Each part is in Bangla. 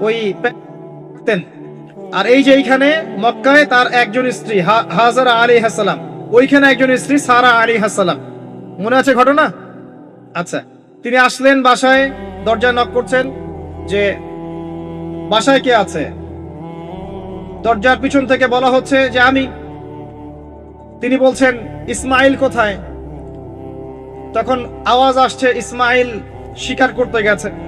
ওই আর এই যে এইখানে মক্কায় তার একজন স্ত্রী হাজারা আলী হাসালাম ওইখানে একজন স্ত্রী, সারা আলী হাসালাম মনে আছে ঘটনা? আচ্ছা তিনি আসলেন বাসায় দরজা নক করছেন যে, বাসায় কে আছে? দরজার পিছন থেকে বলা হচ্ছে যে, আমি। তিনি বলছেন, ইসমাইল কোথায়? তখন আওয়াজ আসছে, ইসমাইল শিকার করতে গেছে।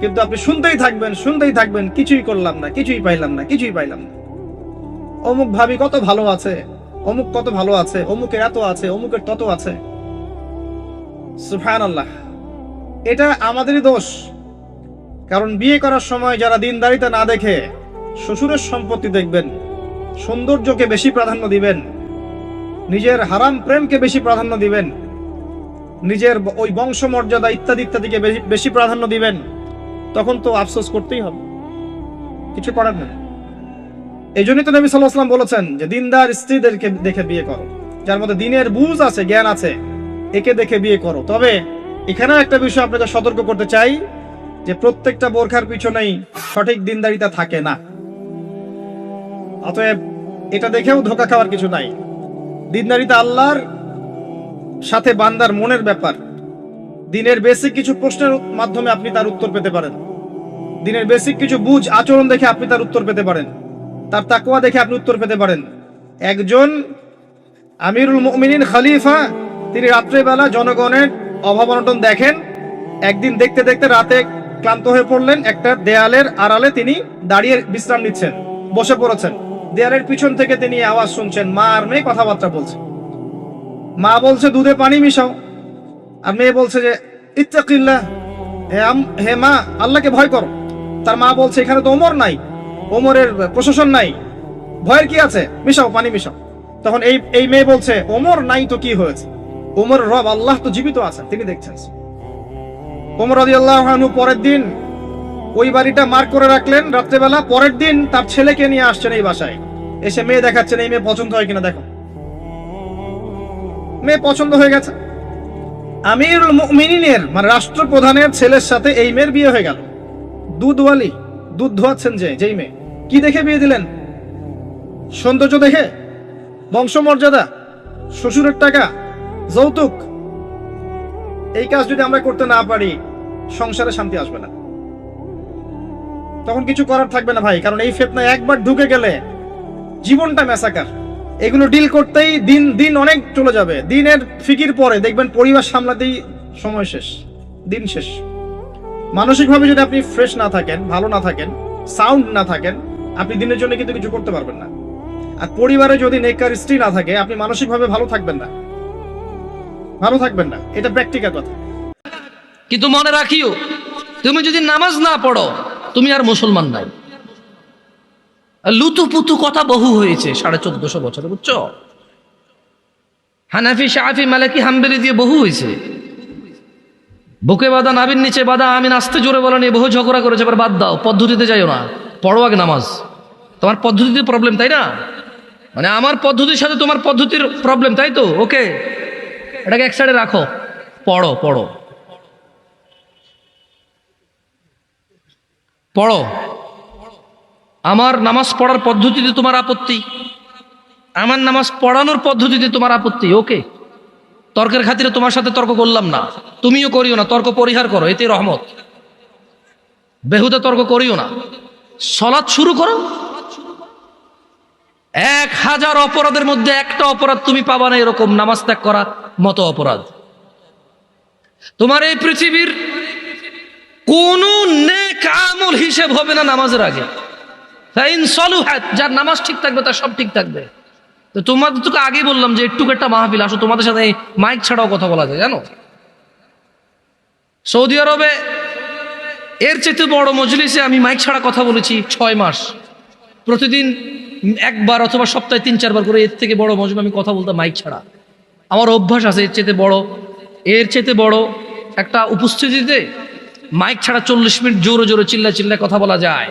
কিন্তু আপনি শুনতেই থাকবেন শুনতেই থাকবেন, কিছুই করলাম না, কিছুই পাইলাম না, কিছুই পাইলাম না। অমুক ভাবি কত ভালো আছে, অমুক কত ভালো আছে, অমুকের এত আছে, অমুকের তত আছে। সুফান এটা আমাদেরই দোষ। কারণ বিয়ে করার সময় যারা দিনদারিতা না দেখে, শ্বশুরের সম্পত্তি দেখবেন, সৌন্দর্যকে বেশি প্রাধান্য দিবেন, নিজের হারাম প্রেমকে বেশি প্রাধান্য দিবেন, নিজের ওই বংশমর্যাদা ইত্যাদি ইত্যাদিকে বেশি প্রাধান্য দিবেন। তখন তো আফসোস করতেই হবে। কিছু করার নেই। এই জন্যই তো নবী সাল্লাহ সাল্লাম বলেছেন যে, দিনদার স্ত্রীদেরকে দেখে বিয়ে করো। যার মধ্যে দিনের বুঝ আছে, জ্ঞান আছে, একে দেখে বিয়ে করো। তবে এখানেও একটা বিষয় আপনাকে সতর্ক করতে চাই, যে প্রত্যেকটা বোরখার পিছনেই সঠিক দিনদারিতা থাকে না। অতএব এটা দেখেও ধোকা খাওয়ার কিছু নাই। দিনদারিতা আল্লাহর সাথে বান্দার মনের ব্যাপার। দিনের বেসিক কিছু প্রশ্নের মাধ্যমে আপনি তার উত্তর পেতে পারেন। দিনের বেসিক কিছু বুঝ আচরণ দেখে আপনি তার উত্তর পেতে পারেন। তার তাকুয়া দেখে আপনি উত্তর পেতে পারেন। একজন আমিরুল মুমিনিন খালিফা, তিনি রাত্রেবেলা জনগণের অভাব অনটন দেখেন। একদিন দেখতে দেখতে রাতে ক্লান্ত হয়ে পড়লেন, একটা দেয়ালের আড়ালে তিনি দাঁড়িয়ে বিশ্রাম নিচ্ছেন, বসে পড়েছেন। দেয়ালের পিছন থেকে তিনি আওয়াজ শুনছেন, মা আর মেয়ে কথাবার্তা বলছে। মা বলছে দুধে পানি মিশাও। আর মেয়ে বলছে যে, ইত্তাকিল্লাহ, হে আম- হে মা, আল্লাহকে ভয় করো। তার মা বলছে, এখানে তো ওমর নাই, ওমরের প্রশাসন নাই, ভয়ের কি আছে? মিশাও, পানি মিশাও। তখন এই এই মেয়ে বলছে, ওমর নাই তো কি হয়েছে? ওমর রব, আল্লাহ তো জীবিত আছেন, তিনি দেখছেন। ওমর রাজি আল্লাহ পরের দিন ওই বাড়িটা মার্ক করে রাখলেন রাত্রেবেলা। পরের দিন তার ছেলেকে নিয়ে আসছেন এই বাসায়। এসে মেয়ে দেখাচ্ছেন, এই মেয়ে পছন্দ হয় কিনা, দেখো। মেয়ে পছন্দ হয়ে গেছে। আমিরুল মুমিনিনের মানে রাষ্ট্রপ্রধানের ছেলের সাথে এই মেয়ের বিয়ে হয়ে গেল। দুধওয়ালি দুধ ধোয়াচ্ছেন যে, যেই মেয়ে। কি দেখে বিয়ে দিলেন? সৌন্দর্য দেখে? বংশমর্যাদা? শ্বশুরের টাকা? যৌতুক? এই কাজ যদি আমরা করতে না পারি, সংসারে শান্তি আসবে না। তখন কিছু করার থাকবে না ভাই, কারণ এই ফেতনায় একবার ঢুকে গেলে জীবনটা মেসাকার এগুলো ডিল করতেই দিন দিন অনেক চলে যাবে। দিনের ফিকির পরে দেখবেন পরিবার সামলাতেই সময় শেষ, দিন শেষ। মানসিকভাবে যদি আপনি ফ্রেশ না থাকেন, ভালো না থাকেন সাউন্ড না থাকেন, আপনি দিনের জন্য কিন্তু কিছু করতে পারবেন না। আর পরিবারে যদি নেকার স্ত্রী না থাকে, আপনি মানসিকভাবে ভালো থাকবেন না। ভালো থাকবেন না, এটা প্র্যাকটিক্যাল কথা। কিন্তু মনে রাখিও, তুমি যদি নামাজ না পড়ো, তুমি আর মুসলমান নাই লুতুপুতু কথা বহু হয়েছে, সাড়ে চোদ্দশো বছরে, বুঝছ? হানাফি শাহি মালাকি, হাম্বেলি দিয়ে বহু হয়েছে। বুকে বাদা নাবির নিচে বাদা আমি নাচতে জোরে বলেন বহু ঝগড়া করেছে, এবার বাদ দাও, পদ্ধতিতে যাইও না। পড়ো আগে নামাজ। তোমার পদ্ধতিতে প্রবলেম তাই না? মানে আমার পদ্ধতির সাথে তোমার পদ্ধতির প্রবলেম তাই তো? ওকে এটাকে এক সাইডে রাখো। পড়ো পড়ো। পড়ো। আমার নামাজ পড়ার পদ্ধতিতে তোমার আপত্তি। আমার নামাজ পড়ানোর পদ্ধতিতে তোমার আপত্তি, ওকে। তর্কের খাতিরে তোমার সাথে তর্ক করলাম না। তুমিও করিও না, তর্ক পরিহার করো, এতে রহমত। বেহুদা তর্ক করিও না। সলাৎ শুরু করো। এক হাজার অপরাধের মধ্যে একটা অপরাধ তুমি পাবা না এরকম, নামাজ ত্যাগ করা মতো অপরাধ। তোমার এই পৃথিবীর কোন নেক আমল হিসেব হবে না নামাজের আগে। যার নামাজ ঠিক থাকবে, তার সব ঠিক থাকবে। তো তোমাদের তোকে আগেই বললাম যে একটু একটা মাহফিল, আসো, তোমাদের সাথে মাইক ছাড়াও কথা বলা যায়, জানো? সৌদি আরবে এর চেয়ে বড় মজলিসে আমি মাইক ছাড়া কথা বলেছি ছয় মাস। প্রতিদিন একবার অথবা সপ্তাহে তিন, চারবার করে এর থেকে বড় মজমে আমি কথা বলতাম মাইক ছাড়া। আমার অভ্যাস আছে এর চেতে বড়। এর চেতে বড় একটা উপস্থিতিতে মাইক ছাড়া চল্লিশ মিনিট জোরে জোরে চিল্লা চিল্লায় কথা বলা যায়।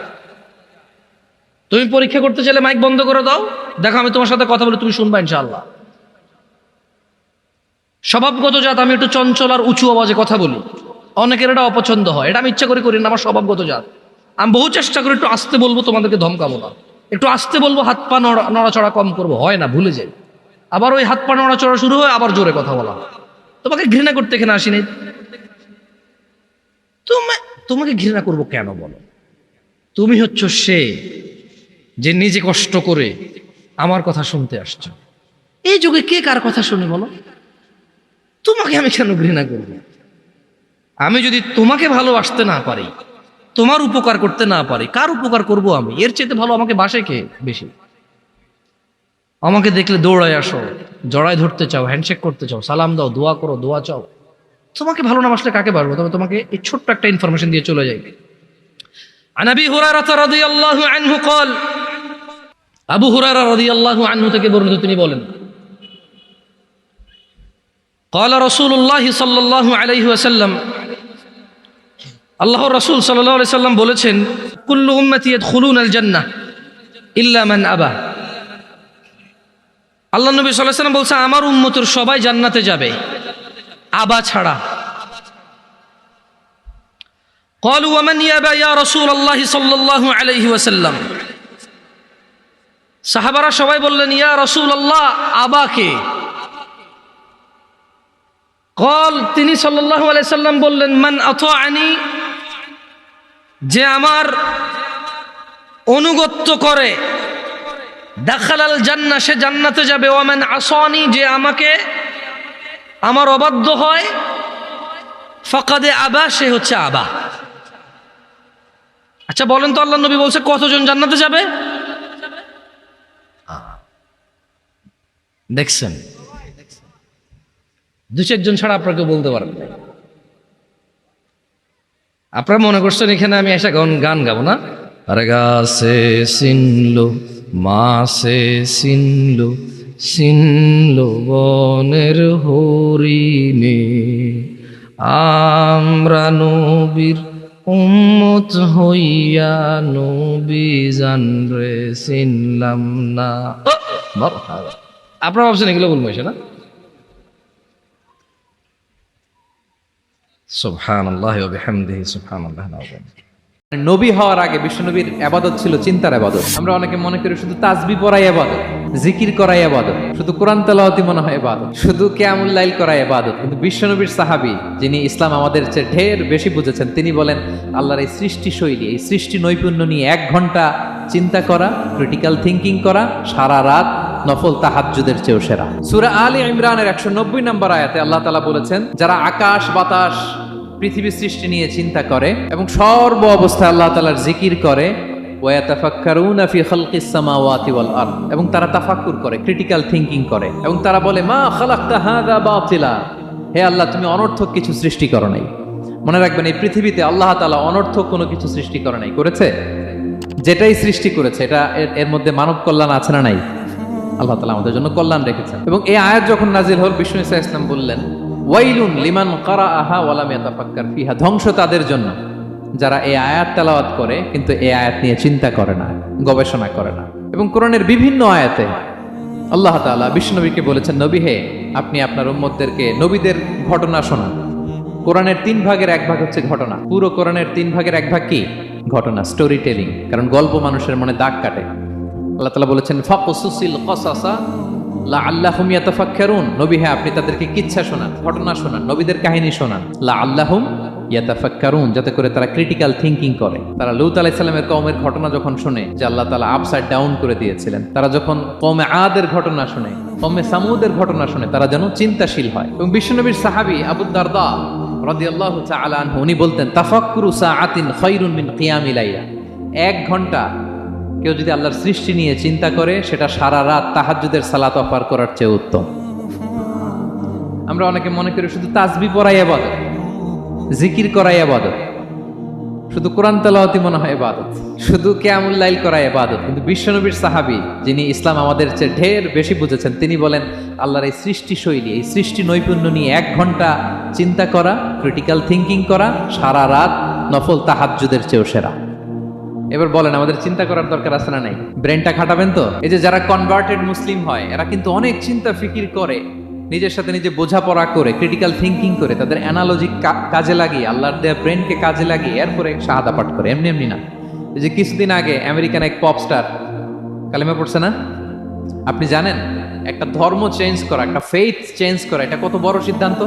তুমি পরীক্ষা করতে চাইলে মাইক বন্ধ করে দাও। দেখো, আমি তোমার সাথে কথা বলে, তুমি শুনবা ইনশাআল্লাহ। স্বভাবগত জাত, আমি একটু চঞ্চল আর উঁচু আওয়াজে কথা বলি। অনেকের এটা অপছন্দ হয়। এটা আমি ইচ্ছা করে করি না, আমার স্বভাবগত জাত। আমি বহু চেষ্টা করি একটু আস্তে বলব, তোমাদেরকে ধমকাবো না। একটু আস্তে বলব, হাত পা নড়া, নড়াচড়া কম করব, হয় না, ভুলে যাই। আবার ওই হাত পা নড়াচড়া শুরু হয় আবার জোরে কথা বলা। তোমাকে ঘৃণা করতে এখানে আসিনি। তুমি, তোমাকে ঘৃণা করব কেন বলো? তুমি হচ্ছ সে যে নিজে কষ্ট করে আমার কথা শুনতে আসছো এই যুগে কে কার কথা শুনে বলো তোমাকে আমি কেন ঘৃণা করব আমি যদি তোমাকে ভালোবাসতে না পারি তোমার উপকার করতে না পারি কার উপকার করব আমি এর চেয়ে ভালো আমাকে বাসে কে বেশি আমাকে দেখলে দৌড়ায় আসো জড়ায় ধরতে চাও হ্যান্ডশেক করতে চাও সালাম দাও দোয়া করো দোয়া চাও তোমাকে ভালো না বাসলে কাকে পারবো তবে তোমাকে এই ছোট্ট একটা ইনফরমেশন দিয়ে চলে যাই عن ابي هريره رضي الله عنه قال আবু হুরায়রা রাদিয়াল্লাহু আনহু থেকে বর্ণিত তিনি বলেন قال رسول الله صلى الله عليه وسلم আল্লাহ রাসূল সাল্লাল্লাহু আলাইহি সাল্লাম বলেছেন কুল্লু উম্মতি ইয়াদখুলুনা আল জান্নাহ ইল্লা মান আবা আল্লাহ নবী সাল্লাল্লাহু আলাইহি সাল্লাম বলছে আমার উম্মতের সবাই জান্নাতে যাবে আবা ছাড়া قالوا ومن يابى يا رسول الله صلى الله عليه وسلم সাহাবারা সবাই বললেন, ইয়া রসুল আল্লাহ আবাকে? কল, তিনি সাল্লাম বললেন, মান আনি যে আমার অনুগত্য করে, দেখালাল জান্না সে জান্নাতে যাবে। ওয়ামান আসনি? যে আমাকে, আমার অবাধ্য হয়, ফকাদে আবা সে হচ্ছে আবা। আচ্ছা বলেন তো আল্লাহ নবী বলছে, কতজন জান্নাতে যাবে? দেখছেন? দু চারজন ছাড়া আপনাকে বলতে পারেন না। আপনারা মনে করছেন এখানে আমি এসে গান গান গাবো না? আরে গাছে সিনলো মাসে সিনলো সিনলো বনের হরিণে। আমরা নবীর উম্মত হইয়া নবী জানরে চিনলাম না। আপনারা ভাবছেন এগুলো বলব না? আল্লাহ আল্লাহ নবী হওয়ার আগে বিশ্বনবীর আবাদত ছিল চিন্তার আবাদত। আমরা অনেকে মনে করি শুধু তাজবি পড়াই আবাদত। জিকির করাই আবাদত শুধু কোরআন তেলাওয়াতি মনে হয় আবাদত শুধু কেয়ামুল লাইল করাই আবাদত কিন্তু বিশ্বনবীর সাহাবী, যিনি ইসলাম আমাদের চেয়ে ঢের বেশি বুঝেছেন, তিনি বলেন, আল্লাহর এই সৃষ্টি শৈলী এই সৃষ্টি নৈপুণ্য নিয়ে এক ঘণ্টা চিন্তা করা ক্রিটিক্যাল থিঙ্কিং করা, সারা রাত নফল তাহাজ্জুদের চেয়েও সেরা। সূরা আলী ইমরানের একশো নব্বই নম্বর আয়াতে আল্লাহ তালা বলেছেন, যারা আকাশ, বাতাস পৃথিবী সৃষ্টি নিয়ে চিন্তা করে এবং সর্ব অবস্থায় আল্লাহ তালার জিকির করে ওয়াতাফাক্কারুনা ফি খালকিস সামাওয়াতি ওয়াল আরদ। এবং তারা তাফাক্কুর করে ক্রিটিক্যাল থিংকিং করে, এবং তারা বলে, মা খালাকতা হাদা বাতিলা। হে আল্লাহ, তুমি অনর্থক কিছু সৃষ্টি করো নাই। মনে রাখবেন, এই পৃথিবীতে আল্লাহ তাআলা অনর্থক কোনো কিছু সৃষ্টি করে নাই। করেছে? যেটাই সৃষ্টি করেছে, এটা এর- এর মধ্যে মানব কল্যাণ আছে না নাই? আল্লাহ তালা আমাদের জন্য কল্যাণ রেখেছেন। এবং এই আয়াত যখন নাজিল হল, বিষ্ণু ইসা ইসলাম বললেন, ওয়াইলুন লিমান কারা আহা ওয়ালাম ইয়াতাফাক্কার ফিহা। ধ্বংস তাদের জন্য। যারা এই আয়াত তেলাওয়াত করে, কিন্তু এই আয়াত নিয়ে চিন্তা করে না, গবেষণা করে না। এবং কোরআনের বিভিন্ন আয়াতে আল্লাহ তাআলা বিষ্ণুনবীকে বলেছেন, নবী হে, আপনি আপনার উম্মতদেরকে নবীদের ঘটনা শোনান। কোরআনের তিন ভাগের এক ভাগ হচ্ছে ঘটনা। পুরো কোরআনের তিন ভাগের এক ভাগ কি? ঘটনা স্টোরি টেলিং কারণ গল্প মানুষের মনে দাগ কাটে। আল্লাহ তালা বলেছেন, ফাকুসুসিল কসাসা লা আল্লাহুম ইয়াতাফাক্কারুন। নবী হ্যাঁ আপনি তাদেরকে কিচ্ছা শোনান, ঘটনা শোনান, নবীদের কাহিনী শোনান। লা আল্লাহুম ইয়াতাফাক্কারুন, যাতে করে তারা ক্রিটিক্যাল থিঙ্কিং করে। তারা লুত আলাইসাল্লামের কওমের ঘটনা যখন শুনে যে আল্লাহ তালা আপসাইড ডাউন করে দিয়েছিলেন, তারা যখন কমে আদের ঘটনা শুনে কমে সামুদের ঘটনা শুনে, তারা যেন চিন্তাশীল হয়। এবং বিশ্বনবীর সাহাবী আবু দারদা রাদিয়াল্লাহু তাআলা আনহু, উনি বলতেন, তাফাক্কুরু সাআতিন খায়রুন মিন কিয়ামিল লাইলা। এক ঘণ্টা কেউ যদি আল্লাহর সৃষ্টি নিয়ে চিন্তা করে, সেটা সারা রাত তাহাজ্জুদের সালাত অফার করার চেয়ে উত্তম। আমরা অনেকে মনে করি শুধু তাসবি পড়াই আবাদত জিকির করাই আবাদত শুধু কোরআন তেলাওয়াতি মনে হয় ইবাদত। শুধু কেয়ামুল্লাইল করাই ইবাদত। কিন্তু বিশ্বনবীর সাহাবি, যিনি ইসলাম আমাদের চেয়ে ঢের বেশি বুঝেছেন, তিনি বলেন, আল্লাহর এই সৃষ্টি শৈলী এই সৃষ্টি নৈপুণ্য নিয়ে এক ঘণ্টা চিন্তা করা ক্রিটিক্যাল থিঙ্কিং করা, সারা রাত নফল তাহাজ্জুদের চেয়েও সেরা। এবার বলেন, আমাদের চিন্তা করার দরকার আছে না নাই? ব্রেনটা খাটাবেন তো? এই যে যারা কনভার্টেড মুসলিম হয়, এরা কিন্তু অনেক চিন্তা ফিকির করে। নিজের সাথে নিজে বোঝাপড়া করে ক্রিটিক্যাল থিঙ্কিং করে, তাদের অ্যানালজি কাজে লাগিয়ে, আল্লাহর দেয়া ব্রেনকে কাজে লাগিয়ে, এরপরে শাহাদা পাঠ করে, এমনি এমনি না। এই যে কিছুদিন আগে আমেরিকান এক পপ স্টার কালিমা পড়ছে না? আপনি জানেন, একটা ধর্ম চেঞ্জ করা, একটা ফেইথ চেঞ্জ করা, এটা কত বড় সিদ্ধান্ত?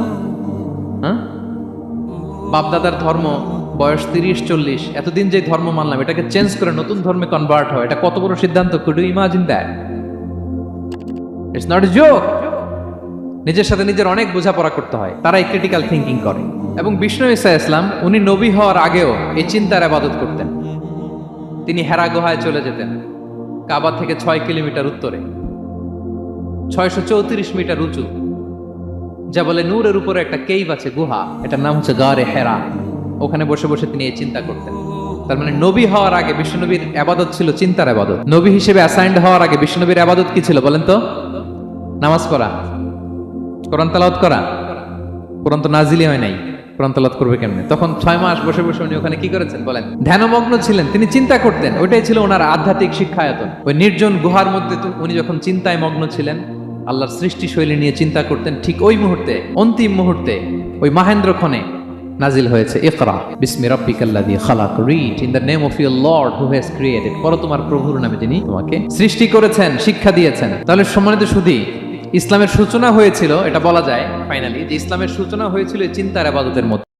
হ্যাঁ? বাপদাদার ধর্ম, বয়স তিরিশ, চল্লিশ, এতদিন যে ধর্ম মানলাম, এটাকে চেঞ্জ করে, নতুন ধর্মে কনভার্ট হয় এটা কত বড় সিদ্ধান্ত? Could imagine that it's not joke নিজের সাথে নিজের অনেক বোঝাপড়া করতে হয়। তারাই ক্রিটিক্যাল থিঙ্কিং করে। এবং বিষ্ণু ইসা ইসলাম, উনি নবী হওয়ার আগেও এই চিন্তার আবাদত করতেন। তিনি হেরা গুহায় চলে যেতেন, কাবা থেকে ছয় কিলোমিটার উত্তরে। ছয়শো চৌত্রিশ মিটার উঁচু। যা বলে নূরের উপরে একটা কেইভ আছে, গুহা। এটার নাম হচ্ছে গারে হেরা। ওখানে বসে বসে তিনি এই চিন্তা করতেন। তার মানে নবী হওয়ার আগে বিশ্বনবীর আবাদত ছিল চিন্তার আবাদত। নবী হিসেবে অ্যাসাইন্ড হওয়ার আগে বিশ্বনবীর আবাদত কি ছিল বলেন তো? নামাজ পড়া। কোরআন তালাওয়াত করা? কোরআন তো নাজিলি হয় নাই। কোরআন তালাওয়াত করবে কেমনে? তখন ছয় মাস বসে বসে উনি ওখানে কি করেছেন বলেন? ধ্যানমগ্ন ছিলেন, তিনি চিন্তা করতেন, ওইটাই ছিল ওনার আধ্যাত্মিক শিক্ষায়তন। ওই নির্জন গুহার মধ্যে উনি যখন চিন্তায় মগ্ন ছিলেন, আল্লাহর সৃষ্টি শৈলী নিয়ে চিন্তা করতেন, ঠিক ওই মুহূর্তে, অন্তিম মুহূর্তে, ওই মাহেন্দ্র ক্ষণে নাজিল হয়েছে, ইকরা, বিসমি রাব্বিকাল্লাযী খালাক read in the name of your lord who has created পর তোমার প্রভুর নামে যিনি তোমাকে সৃষ্টি করেছেন, শিক্ষা দিয়েছেন। তাহলে সম্মানিত সুধী ইসলামের সূচনা হয়েছিল এটা বলা যায় ফাইনালি যে ইসলামের সূচনা হয়েছিল চিন্তার আবাদতের মধ্যে।